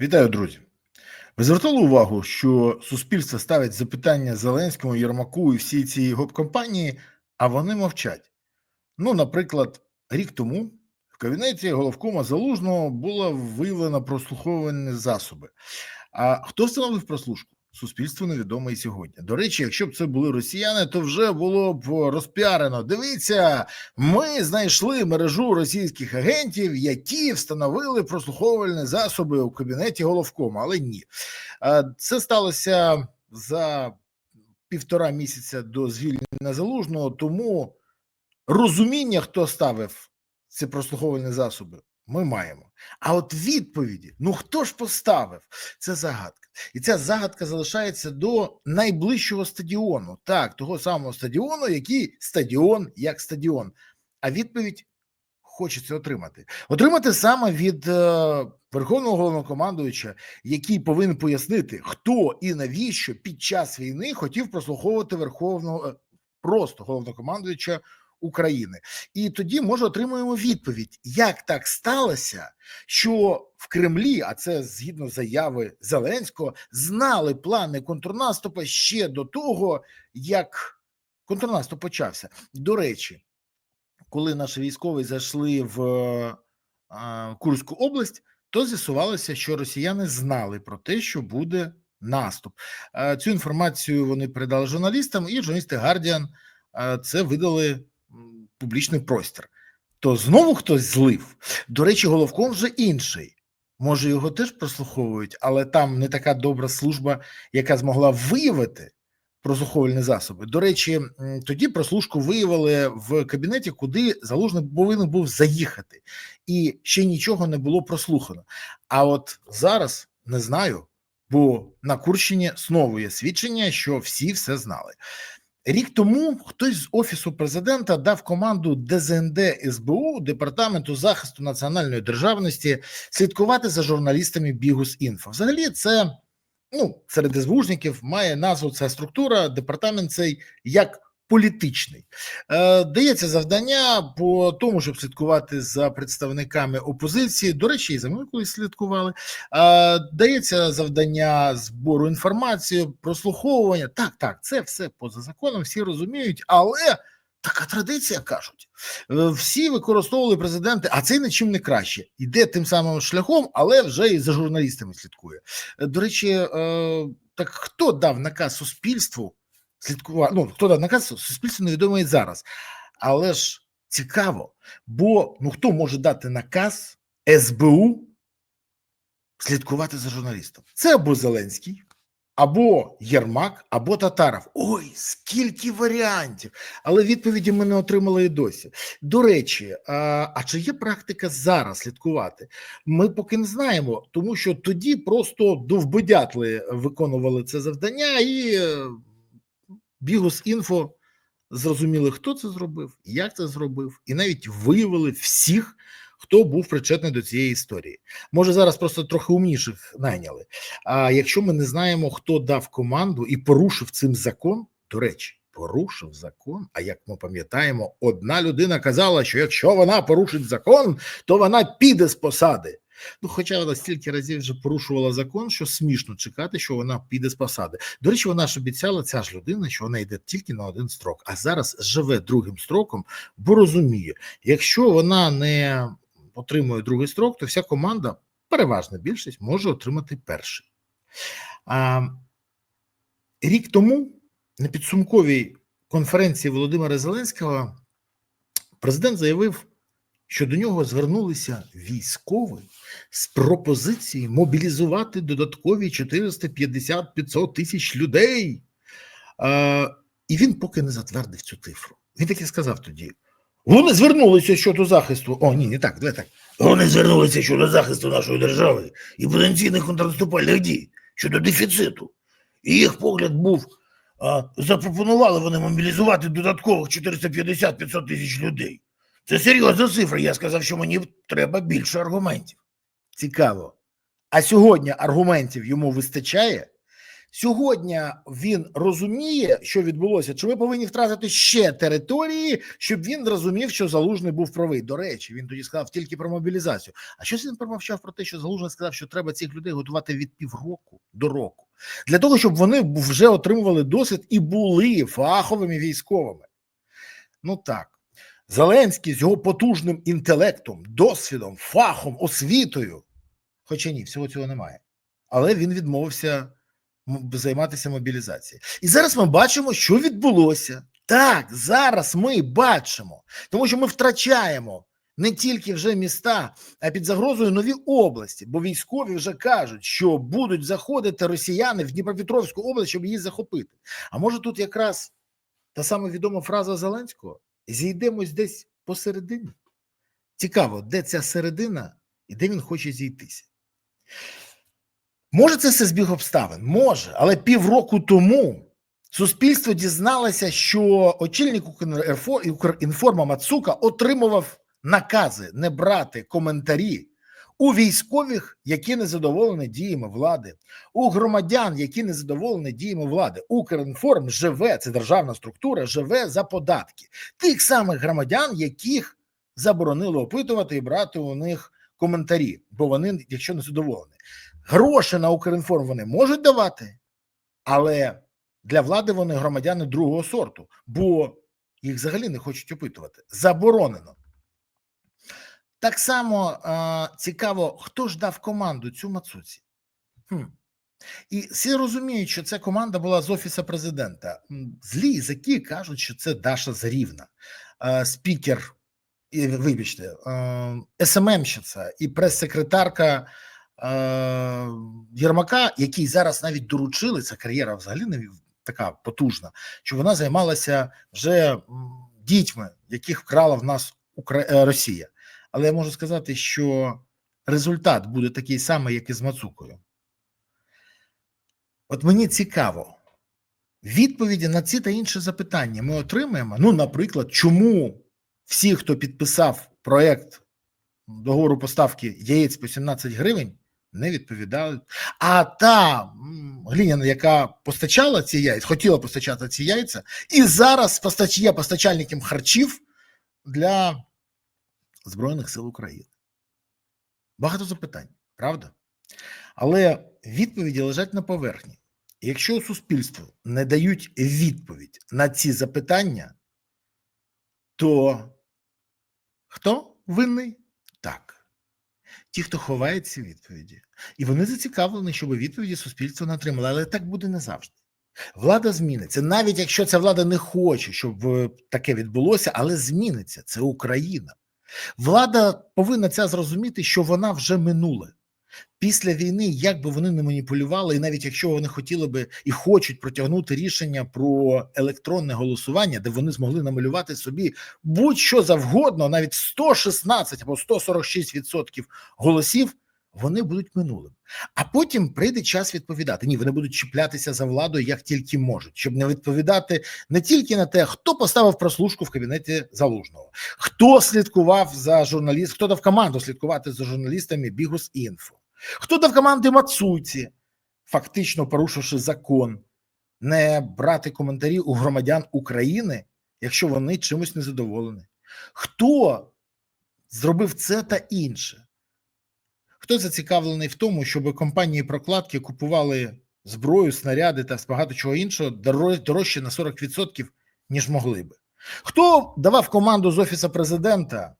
Вітаю, друзі. Ви звертали увагу, що суспільство ставить запитання Зеленському, Єрмаку і всій цій гоп-компанії, а вони мовчать. Ну, наприклад, рік тому в кабінеті головкома Залужного було виявлено прослуховані засоби. А хто встановив прослушку? Суспільству невідомо і сьогодні. До речі, якщо б це були росіяни, то вже було б розпіарено. Дивіться, ми знайшли мережу російських агентів, які встановили прослуховувальні засоби у кабінеті головкома. Але ні, це сталося за півтора місяця до звільнення залужного. Тому розуміння, хто ставив ці прослуховувальні засоби, ми маємо. А от відповіді: ну хто ж поставив? Це загадка. І ця загадка залишається до найближчого стадіону, так, того самого стадіону, який стадіон як стадіон. А відповідь хочеться отримати. Отримати саме від е, верховного головнокомандуюча, який повинен пояснити, хто і навіщо під час війни хотів прослуховувати верховного е, просто головнокомандуюча України. І тоді може отримуємо відповідь, як так сталося, що в Кремлі, а це згідно заяви Зеленського, знали плани контрнаступу ще до того, як контрнаступ почався. До речі, коли наші військові зайшли в е, Курську область, то з'ясувалося, що росіяни знали про те, що буде наступ. Е, Цю інформацію вони передали журналістам, і журналісти Guardian е, це видали публічний простір. То знову хтось злив. До речі, головком вже інший. Може, його теж прослуховують, але там не така добра служба, яка змогла виявити прослуховувальні засоби. До речі, тоді прослушку виявили в кабінеті, куди залужний повинен був заїхати, і ще нічого не було прослухано. А от зараз не знаю, бо на Курщині знову є свідчення, що всі все знали. Рік тому хтось з офісу президента дав команду ДЗНД СБУ департаменту захисту національної державності слідкувати за журналістами Бігус Інфо. Взагалі, це ну серед СБУшників має назву ця структура, департамент цей як політичний. Е, дається завдання по тому, щоб слідкувати за представниками опозиції. До речі, і за мною колись слідкували. Е, дається завдання збору інформації, прослуховування. Так, так, це все поза законом, всі розуміють, але. Така традиція кажуть. Е, Всі використовували президенти, а цей нічим не краще. Іде тим самим шляхом, але вже і за журналістами слідкує. Е, До речі, е, так хто дав наказ суспільству слідкувати? Ну хто дав наказ суспільству невідомо і зараз. Але ж цікаво, бо ну хто може дати наказ СБУ слідкувати за журналістом? Це або Зеленський, або Єрмак, або Татаров. Ой, скільки варіантів! Але відповіді ми не отримали і досі. До речі, а, а чи є практика зараз слідкувати? Ми поки не знаємо, тому що тоді просто довбодятли виконували це завдання, і е, Бігус інфо зрозуміли, хто це зробив, як це зробив, і навіть виявили всіх, хто був причетний до цієї історії. Може, зараз просто трохи умніших найняли. А якщо ми не знаємо, хто дав команду і порушив цим закон, до речі, порушив закон. А як ми пам'ятаємо, одна людина казала, що якщо вона порушить закон, то вона піде з посади. Ну, хоча вона стільки разів вже порушувала закон, що смішно чекати, що вона піде з посади. До речі, вона ж обіцяла ця ж людина, що вона йде тільки на один строк, а зараз живе другим строком, бо розуміє, якщо вона не отримує другий строк, то вся команда, переважна більшість, може отримати перший. А, рік тому на підсумковій конференції Володимира Зеленського президент заявив, що до нього звернулися військові з пропозицією мобілізувати додаткові 450-500 тисяч людей. А, і він поки не затвердив цю цифру. Він таки сказав тоді: вони звернулися щодо захисту. О, ні, не так, давай так. Вони звернулися щодо захисту нашої держави і потенційних контрнаступальних дій щодо дефіциту. І їх погляд був: запропонували вони мобілізувати додаткових 450-500 тисяч людей. Це серйозна цифра. Я сказав, що мені треба більше аргументів. Цікаво. А сьогодні аргументів йому вистачає. Сьогодні він розуміє, що відбулося, чи ми повинні втратити ще території, щоб він зрозумів, що залужний був правий. До речі, він тоді сказав тільки про мобілізацію. А щось він промовчав про те, що залужний сказав, що треба цих людей готувати від півроку до року для того, щоб вони вже отримували досвід і були фаховими військовими. Ну так. Зеленський з його потужним інтелектом, досвідом, фахом, освітою. Хоча ні, всього цього немає. Але він відмовився займатися мобілізацією. І зараз ми бачимо, що відбулося. Так, зараз ми бачимо, тому що ми втрачаємо не тільки вже міста, а під загрозою нові області, бо військові вже кажуть, що будуть заходити росіяни в Дніпропетровську область, щоб її захопити. А може тут якраз та сама відома фраза Зеленського: зійдемось десь посередині. Цікаво, де ця середина і де він хоче зійтися. Може, це все збіг обставин? Може, але півроку тому суспільство дізналося, що очільник Укрінформа Мацука отримував накази не брати коментарі у військових, які не задоволені діями влади, у громадян, які не задоволені діями влади. Укрінформ живе, це державна структура, живе за податки тих самих громадян, яких заборонили опитувати і брати у них коментарі, бо вони, якщо не задоволені, гроші на Укрінформ вони можуть давати, але для влади вони громадяни другого сорту, бо їх взагалі не хочуть опитувати. Заборонено. Так само е, цікаво, хто ж дав команду цю Мацуці. Хм. І всі розуміють, що ця команда була з офісу президента. Злі язики кажуть, що це Даша Зарівна, е, спікер, і, вибачте, е, СММщиця і прес-секретарка е, Єрмака, який зараз навіть доручили, ця кар'єра взагалі не така потужна, що вона займалася вже дітьми, яких вкрала в нас е, Росія. Але я можу сказати, що результат буде такий самий, як і з Мацукою. От мені цікаво, відповіді на ці та інші запитання ми отримаємо. Ну, наприклад, чому всі, хто підписав проект договору поставки яєць по 17 гривень, не відповідають. А та глиняна, яка постачала ці яйця, хотіла постачати ці яйця, і зараз є постачальником харчів для Збройних сил України. Багато запитань, правда? Але відповіді лежать на поверхні. Якщо суспільству не дають відповідь на ці запитання, то хто винний? Так. Ті, хто ховає ці відповіді. І вони зацікавлені, щоб відповіді суспільство не отримало. Але так буде не завжди. Влада зміниться, навіть якщо ця влада не хоче, щоб е, таке відбулося, але зміниться. Це Україна. Влада повинна ця зрозуміти, що вона вже минуле. Після війни, як би вони не маніпулювали, і навіть якщо вони хотіли би і хочуть протягнути рішення про електронне голосування, де вони змогли намалювати собі будь-що завгодно, навіть 116 або 146% голосів, вони будуть минулим. А потім прийде час відповідати. Ні, вони будуть чіплятися за владою як тільки можуть, щоб не відповідати не тільки на те, хто поставив прослушку в кабінеті залужного, хто слідкував за журналіст, хто дав команду слідкувати за журналістами Бігус інфо, хто дав команди Мацуці, фактично порушивши закон, не брати коментарі у громадян України, якщо вони чимось незадоволені. Хто зробив це та інше? Хто зацікавлений в тому, щоб компанії прокладки купували зброю, снаряди та багато чого іншого дорожче на 40%, ніж могли би? Хто давав команду з офісу президента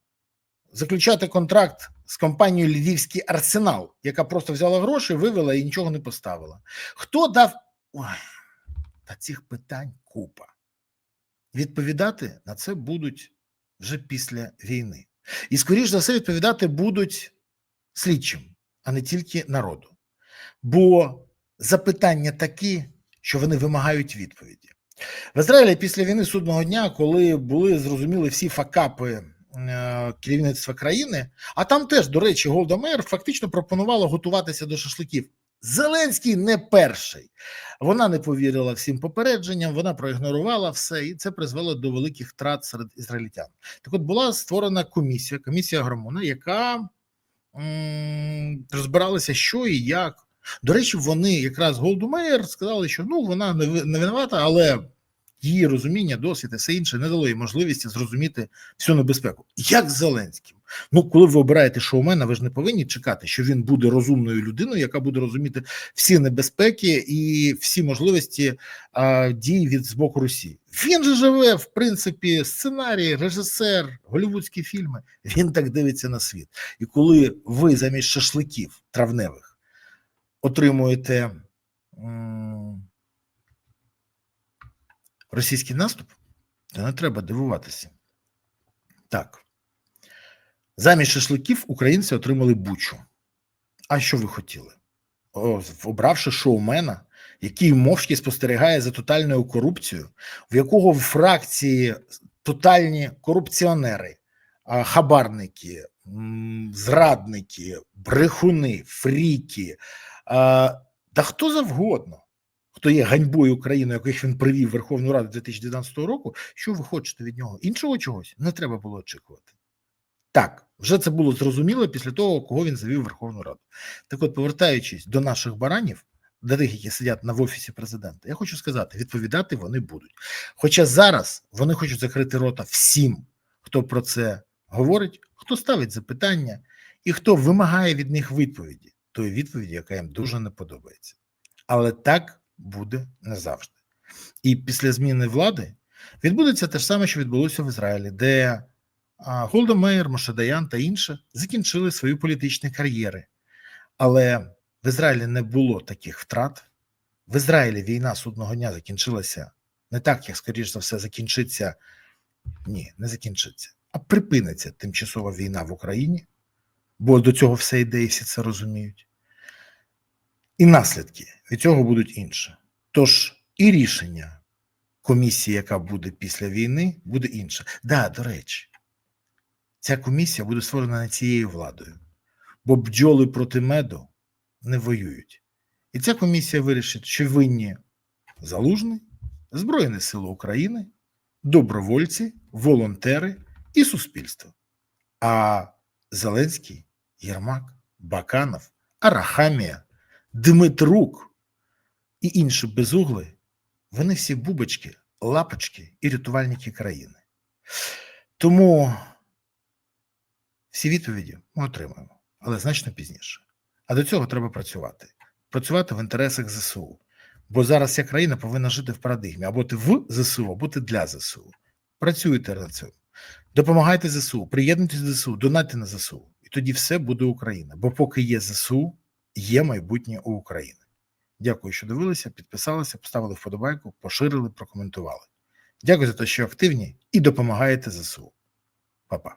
заключати контракт з компанією Львівський арсенал, яка просто взяла гроші, вивела і нічого не поставила? Хто дав Ой, та цих питань купа? Відповідати на це будуть вже після війни, і скоріш за все відповідати будуть слідчим, а не тільки народу. Бо запитання такі, що вони вимагають відповіді. В Ізраїлі після війни судного дня, коли були зрозуміли всі факапи е, керівництва країни, а там теж, до речі, Голда Меєр фактично пропонувала готуватися до шашликів. Зеленський не перший. Вона не повірила всім попередженням, вона проігнорувала все, і це призвело до великих втрат серед ізраїльтян. Так от була створена комісія, комісія Громона, яка м, розбиралася, що і як. До речі, вони якраз Голдумеєр сказали, що ну вона не винувата, але її розуміння, досвід і все інше не дало їй можливості зрозуміти всю небезпеку. Як з Зеленським? Ну, коли ви обираєте шоумена, ви ж не повинні чекати, що він буде розумною людиною, яка буде розуміти всі небезпеки і всі можливості а, дій від з боку Росії. Він же живе, в принципі, сценарій, режисер, голівудські фільми. Він так дивиться на світ. І коли ви замість шашликів травневих отримуєте м, російський наступ, то не треба дивуватися. Так. Замість шашликів українці отримали бучу. А що ви хотіли? О, обравши шоумена, який мовчки спостерігає за тотальною корупцією, в якого в фракції тотальні корупціонери, хабарники, зрадники, брехуни, фріки, а, та хто завгодно, хто є ганьбою України, яких він привів Верховну Раду 2019 року, що ви хочете від нього? Іншого чогось не треба було очікувати. Так, вже це було зрозуміло після того, кого він завів Верховну Раду. Так от, повертаючись до наших баранів, до тих, які сидять на в офісі президента, я хочу сказати, відповідати вони будуть. Хоча зараз вони хочуть закрити рота всім, хто про це говорить, хто ставить запитання і хто вимагає від них відповіді, тої відповіді, яка їм дуже не подобається. Але так буде не завжди. І після зміни влади відбудеться те ж саме, що відбулося в Ізраїлі, де Голда Меєр, Мошадаян та інші закінчили свої політичні кар'єри. Але в Ізраїлі не було таких втрат. В Ізраїлі війна судного дня закінчилася не так, як, скоріш за все, закінчиться. Ні, не закінчиться, а припиниться тимчасова війна в Україні, бо до цього все йде і всі це розуміють. І наслідки від цього будуть інші. Тож і рішення комісії, яка буде після війни, буде інше. Да, до речі, ця комісія буде створена не цією владою, бо бджоли проти меду не воюють. І ця комісія вирішить, що винні залужний, Збройні Сили України, добровольці, волонтери і суспільство. А Зеленський, Єрмак, Баканов, Арахамія, Дмитрук і інші безугли вони всі бубочки, лапочки і рятувальники країни. Тому всі відповіді ми отримаємо, але значно пізніше. А до цього треба працювати. Працювати в інтересах ЗСУ. Бо зараз вся країна повинна жити в парадигмі або ти в ЗСУ, або ти для ЗСУ. Працюйте над цим. Допомагайте ЗСУ, приєднуйтесь до ЗСУ, донайте на ЗСУ. І тоді все буде Україна. Бо поки є ЗСУ, є майбутнє у України. Дякую, що дивилися, підписалися, поставили вподобайку, поширили, прокоментували. Дякую за те, що активні і допомагаєте ЗСУ. Па-па.